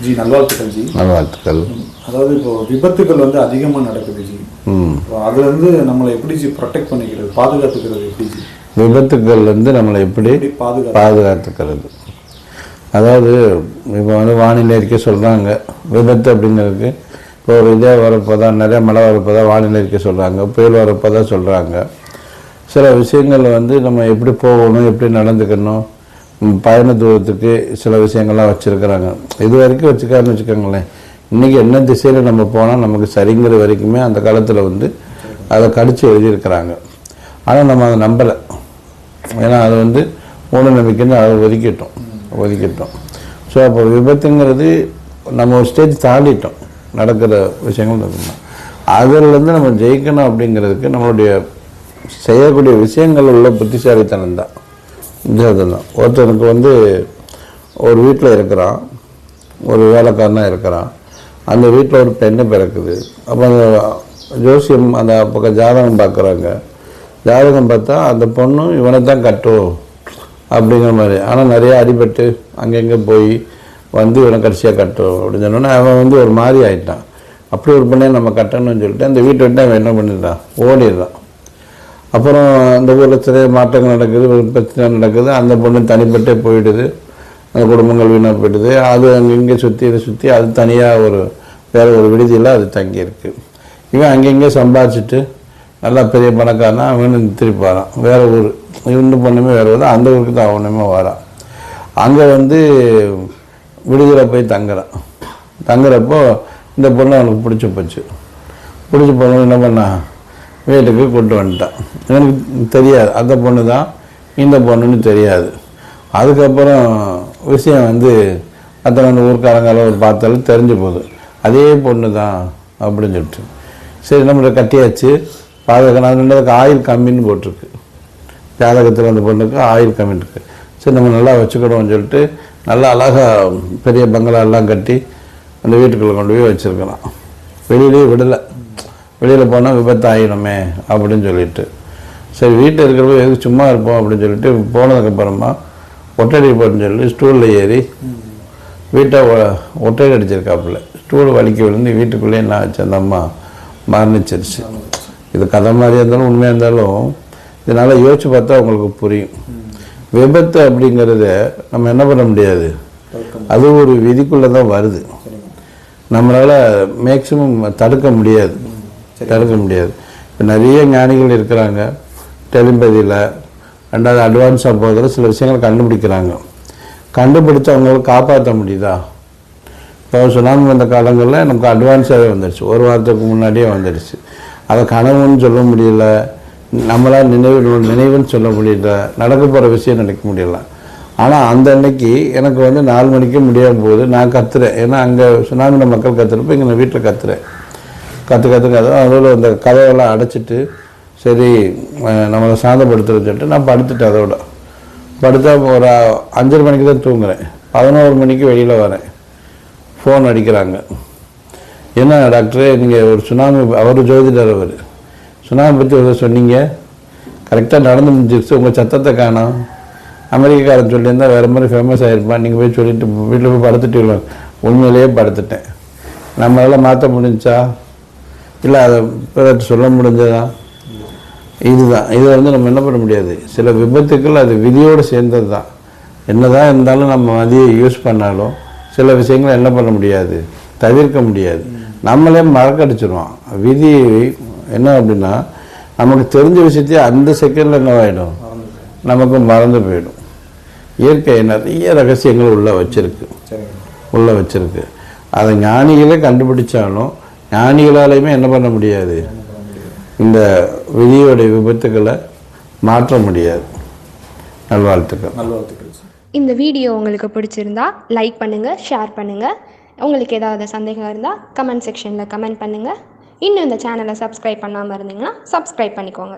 G நல்வாழ்த்துக்கள் G. நல்வாழ்த்துக்கள். அதாவது இப்போ விபத்துகள் வந்து அதிகமாக நடக்குது ஜி. ம். இப்போ அதுல இருந்து நம்மளை எப்படி ஜி ப்ரொடெக்ட் பண்ணிக்கிறது பாதுகாத்துக்கிறது எப்படி ஜி? விபத்துக்கள் வந்து நம்மளை எப்படி எப்படி பாதுகாத்து பாதுகாத்துக்கிறது? அதாவது இப்போ வந்து வானிலை அறிக்கை சொல்கிறாங்க விபத்து அப்படிங்கிறதுக்கு இப்போ ஒரு இதே வரப்போதா நிறைய மழை வரப்போதா வானிலை இருக்க சொல்கிறாங்க புயல் வரப்போதா சொல்கிறாங்க சில விஷயங்கள் வந்து நம்ம எப்படி போகணும் எப்படி நடந்துக்கணும் பயண தூரத்துக்கு சில விஷயங்கள்லாம் வச்சுருக்குறாங்க. இது வரைக்கும் வச்சுக்காருன்னு வச்சுக்கோங்களேன். இன்றைக்கி என்ன திசையில் நம்ம போனால் நமக்கு சரிங்கிற வரைக்குமே அந்த காலத்தில் வந்து அதை கடித்து எழுதியிருக்கிறாங்க. ஆனால் நம்ம அதை நம்பலை. ஏன்னா அது வந்து மூட நம்பிக்கைன்னு அதை ஒதுக்கிட்டோம் ஒதுக்கிட்டோம். ஸோ அப்போ விபத்துங்கிறது நம்ம ஒரு ஸ்டேஜ் தாண்டிட்டோம். நடக்கிற விஷயங்கள் நடக்கணும் அதிலிருந்து நம்ம ஜெயிக்கணும் அப்படிங்கிறதுக்கு நம்மளுடைய செய்யக்கூடிய விஷயங்கள் உள்ள புத்திசாலித்தனம் தான். இதுதான் ஒருத்தனுக்கு வந்து ஒரு வீட்டில் இருக்கிறான் ஒரு வேலைக்காரனாக இருக்கிறான். அந்த வீட்டில் ஒரு பெண்ணு பிறக்குது. அப்போ அந்த ஜோசியம் அந்த பக்கம் ஜாதகம் பார்க்குறாங்க. ஜாதகம் பார்த்தா அந்த பொண்ணு இவனை தான் கட்டும் அப்படிங்கிற மாதிரி. ஆனால் நிறையா அடிபட்டு அங்கங்கே போய் வந்து இவனை கடைசியாக கட்டும் அப்படின்னு சொன்னோன்னே அவன் வந்து ஒரு மாதிரி ஆயிட்டான். அப்படி ஒரு பொண்ணை நம்ம கட்டணும்னு சொல்லிட்டு அந்த வீட்டை விட்டு அவன் என்ன பண்ணிடுறான்? ஓடிடுறான். அப்புறம் அந்த ஊரில் சில மாற்றங்கள் நடக்குது ஒரு பிரச்சனை நடக்குது. அந்த பொண்ணு தனிப்பட்டே போயிடுது. அந்த குடும்பங்கள் வீணாக போயிடுது. அது அங்கே இங்கே சுற்றி இதை சுற்றி அது தனியாக ஒரு வேற ஒரு விடுதியில் அது தங்கியிருக்கு. இவன் அங்கங்கே சம்பாதிச்சுட்டு நல்லா பெரிய பணக்காரனா அவனு திருப்பி வரான் வேற ஊர். இன்னும் பொண்ணுமே வேறு ஊர் அந்த ஊருக்கு தான் அவனுமே வரான். அங்கே வந்து விடுதலை போய் தங்குறான். தங்குறப்போ இந்த பொண்ணு அவனுக்கு பிடிச்சி போச்சு. பிடிச்சி பொண்ணு என்ன பண்ணான் வீட்டுக்கு கொண்டு வந்துட்டான். எனக்கு தெரியாது. அந்த பொண்ணு தான் இந்த பொண்ணுன்னு தெரியாது. அதுக்கப்புறம் விஷயம் வந்து அத்தனை அந்த ஊர்க்காரங்கள ஒரு பார்த்தாலும் தெரிஞ்சு போகுது. அதே பொண்ணு தான் அப்படின்னு சொல்லிட்டு. சரி நம்மளை கட்டியாச்சு. பாதுகாக்கணும் அதுக்கு ஆயில் கம்மின்னு போட்டிருக்கு. ஜாதகத்தில் அந்த பொண்ணுக்கு ஆயில் கம்மி இருக்குது சரி நம்ம நல்லா வச்சுக்கணும்னு சொல்லிட்டு நல்லா அழகாக பெரிய பங்களாலாம் கட்டி அந்த வீட்டுக்குள்ளே கொண்டு போய் வச்சுருக்கலாம். வெளியிலேயே விடலை. வெளியில் போனால் விபத்து ஆகிடுமே அப்படின்னு சொல்லிட்டு. சரி வீட்டில் இருக்கிறப்ப எதுக்கு சும்மா இருப்போம் அப்படின்னு சொல்லிட்டு போனதுக்கப்புறமா ஒட்டடி போட்டுன்னு சொல்லி ஸ்டூலில் ஏறி வீட்டை ஒட்டடி அடிச்சிருக்காப்புல. ஸ்டூல் வலிக்க விழுந்து வீட்டுக்குள்ளேயே நான் ஆச்சு அந்த அம்மா மரணிச்சிருச்சு. இது கதை மாதிரியாக இருந்தாலும் உண்மையாக இருந்தாலும் இதனால் யோசிச்சு பார்த்தா உங்களுக்கு புரியும். விபத்து அப்படிங்கிறத நம்ம என்ன பண்ண முடியாது? அது ஒரு விதிக்குள்ளே தான் வருது. நம்மளால் மேக்சிமம் தடுக்க முடியாது. தடுக்க முடியாது. இப்போ நிறைய ஞானிகள் இருக்கிறாங்க. டெலிபதியில் ரெண்டாவது அட்வான்ஸாக போகிறதுல சில விஷயங்கள் கண்டுபிடிக்கிறாங்க. கண்டுபிடிச்சு அவங்களை காப்பாற்ற முடியுதா? இப்போ சுனாமி வந்த காலங்களில் நமக்கு அட்வான்ஸாகவே வந்துடுச்சு ஒரு வாரத்துக்கு முன்னாடியே வந்துடுச்சு அதை கனவுன்னு சொல்ல முடியல. நம்மளால் நினைவு நினைவுன்னு சொல்ல முடியல நடக்க போகிற விஷயம் நினைக்க முடியல. ஆனால் அந்த அன்னைக்கு எனக்கு வந்து நாலு மணிக்கு முடியாத போகுது. நான் கத்துறேன். ஏன்னா அங்கே சுனாமியில் மக்கள் கத்துறப்ப இங்கே நான் வீட்டில் கத்துறேன். கற்று கற்று கதை அதோட அந்த கதவெல்லாம் அடைச்சிட்டு சரி நம்மளை சாந்தப்படுத்துறதுன்னு சொல்லிட்டு நான் படுத்துட்டேன் அதோட. படுத்தா ஒரு அஞ்சரை மணிக்கு தான் தூங்குறேன். பதினோரு மணிக்கு வெளியில் வரேன். ஃபோன் அடிக்கிறாங்க. என்ன டாக்டரே நீங்கள் ஒரு சுனாமி அவர் ஜோதிடர் அவர். சுனாமி பற்றி ஒரு சொன்னீங்க. கரெக்டாக நடந்து முடிஞ்சிருச்சு. உங்கள் சத்தத்தை காணோம். அமெரிக்காரன் சொல்லியிருந்தால் வேறு மாதிரி ஃபேமஸ் ஆகிருப்பான் நீங்கள் போய் சொல்லிட்டு வீட்டில் போய் படுத்துட்டு உண்மையிலேயே படுத்துட்டேன். நம்மளால் மாற்ற முடிஞ்சா? இல்லை அதை பிறகு சொல்ல முடிஞ்சதா? இதுதான். இதை வந்து நம்ம என்ன பண்ண முடியாது? சில விபத்துக்கள் அது விதியோடு சேர்ந்தது தான் என்னதான் இருந்தாலும் நம்ம அதையே யூஸ் பண்ணாலும் சில விஷயங்களை என்ன பண்ண முடியாது? தவிர்க்க முடியாது. நம்மளே மறக்கடிச்சிருவோம். விதி என்ன அப்படின்னா நமக்கு தெரிஞ்ச விஷயத்தையே அந்த செகண்டில் என்னவாயிடும்? நமக்கு மறந்து போயிடும். இயற்கை நிறைய ரகசியங்கள் உள்ள வச்சிருக்கு. உள்ள வச்சிருக்கு. அதை ஞானிகளே கண்டுபிடிச்சாலும் ஞானிகளாலையுமே என்ன பண்ண முடியாது? இந்த விதியோடைய விபத்துக்களை மாற்ற முடியாது. நல்வாழ்த்துக்கள். நல்வாழ்த்துக்கள் இந்த வீடியோ உங்களுக்கு பிடிச்சிருந்தா லைக் பண்ணுங்கள் ஷேர் பண்ணுங்கள் உங்களுக்கு ஏதாவது சந்தேகம் இருந்தால் கமெண்ட் செக்ஷனில் கமெண்ட் பண்ணுங்கள் இன்னும் இந்த சேனலை சப்ஸ்கிரைப் பண்ணாமல் இருந்தீங்கன்னா சப்ஸ்கிரைப் பண்ணிக்கோங்க.